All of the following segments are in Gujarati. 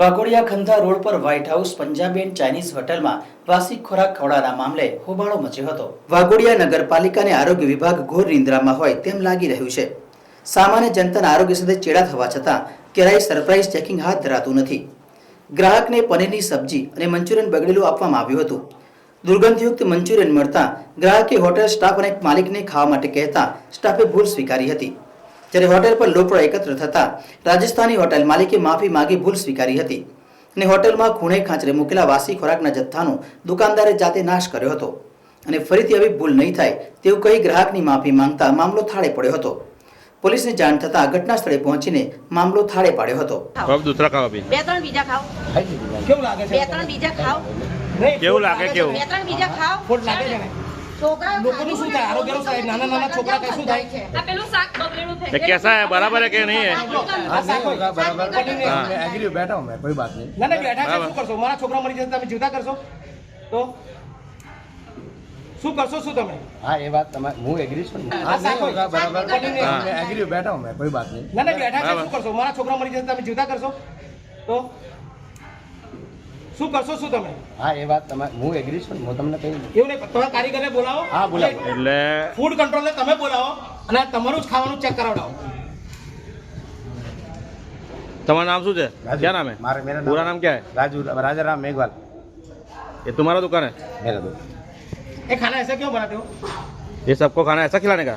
વાઘોડિયા ખંધા રોડ પર White House Punjabi and Chinese હોટલમાં વાસી ખોરાક ખવડાના મામલે હોબાળો મચ્યો હતો. વાઘોડિયા નગરપાલિકાને આરોગ્ય વિભાગ ઘોર નિંદ્રામાં હોય તેમ લાગી રહ્યું છે. સામાન્ય જનતાના આરોગ્ય સાથે ચેડા થવા છતાં ક્યારેય સરપ્રાઇઝ ચેકિંગ હાથ ધરાતું નથી. ગ્રાહકને પનીરની સબ્જી અને મંચુરિયન બગડેલું આપવામાં આવ્યું હતું. દુર્ગંધયુક્ત મંચુરિયન મળતા ગ્રાહકે હોટેલ સ્ટાફ અને માલિકને ખાવા માટે કહેતા સ્ટાફે ભૂલ સ્વીકારી હતી. જ્યારે હોટેલ પર લોપડો એકત્ર થતાં રાજસ્થાની હોટેલ માલિકે માફી માગી ભૂલ સ્વીકારી હતી. અને હોટેલમાં ખૂણે ખાંચરે મૂકેલા વાસી ખોરાકના જથ્થાનો દુકાનદારે જાતે નાશ કર્યો હતો. અને ફરીથી આવી ભૂલ નહીં થાય તેવું કહી ગ્રાહકની માફી માંગતા મામલો થાળે પડ્યો હતો. પોલીસને જાણ થતા ઘટના સ્થળે પહોંચીને મામલો થાળે પાડ્યો હતો. બે ત્રણ બીજા ખાઓ. કેવું લાગે છે? બે ત્રણ બીજા ખાઓ. કેવું લાગે કેવું? બે ત્રણ બીજા ખાઓ. લાગે છે ને છોકરાઓ લોકોનું શું થાય આરોગ્યનું થાય નાના નાના છોકરા કઈ શું થાય આ પેલું શાક બગડેલું થઈ ये कैसा है बराबर है कि नहीं है આ શાક હોય. बराबर पनीर हाँ। मैं एग्री बैठा हूँ मैं कोई बात नहीं ના ના બેઠા છે બરાબર. શું કરશો મારા છોકરા મરી જશે તમે જીવતા કરશો તો શું કરશો શું તમે हाँ ये बात तमा- હું एग्री છું ને. આ हाँ શાક नहीं હોય. होगा बराबर पनीर हाँ। मैं एग्री बैठा हूँ मैं कोई बात नहीं ના ના બેઠા છે બરાબર. શું કરશો મારા છોકરા મરી જશે તમે જીવતા કરશો તો શું કરશો શું તમે હા એ વાત તમારે હું એગ્રી છું ને હું તમને કહી એવું નહીં તમે કારીગરને બોલાવો હા, બોલાવો. એટલે ફૂડ કંટ્રોલને તમે બોલાવો અને તમારું જ ખાવાનું ચેક કરાવડાવો तुम्हारा नाम શું છે राजू। क्या नाम है मारे मेरा पूरा नाम क्या है राजू राजा राम मेघवाल ये तुम्हारा दुकान है मेरा दो ये खाना ऐसे क्यों बनाते हो ये सबको खाना ऐसा खिलाने का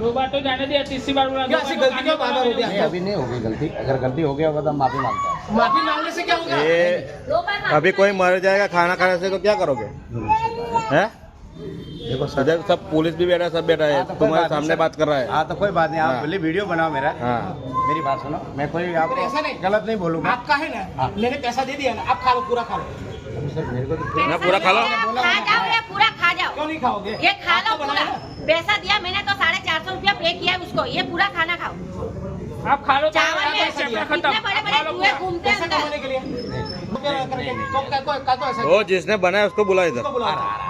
दो बार तो जाने दिया तीसरी बार बोला क्या ऐसी गलती क्यों बार बार होती नहीं है अभी नहीं होगी गलती अगर गलती हो गया होगा तो हम माफी मांगता हूँ माफ़ी मांगने से क्या होगा? ये अभी कोई मर जाएगा खाना खाने से तो क्या करोगे? हैं? देखो सर। सब पुलिस भी बैठा सब बैठा है। हाँ, तो तुम्हारे सामने बात कर रहा है। हाँ तो कोई बात नहीं आप हाँ। बोले वीडियो बनाओ मेरा। हाँ। मेरी बात सुनो। मैं कोई आपको ऐसा नहीं। गलत नहीं बोलूँगा। आपका है ना? हाँ। मैंने पैसा दे दिया ना आप खा लो पूरा खा लो। सर मेरे को तो पूरा खा लो। खा जाओ या पूरा खा जाओ। क्यों नहीं खाओगे? ये खा लो पूरा। पैसा दिया मैंने तो साढ़े चार सौ रुपया पे किया उसको। ये पूरा खाना खाओ। आप खा लो चावल में वो जिसने बनाया उसको बुला इधर उसको बुलाओ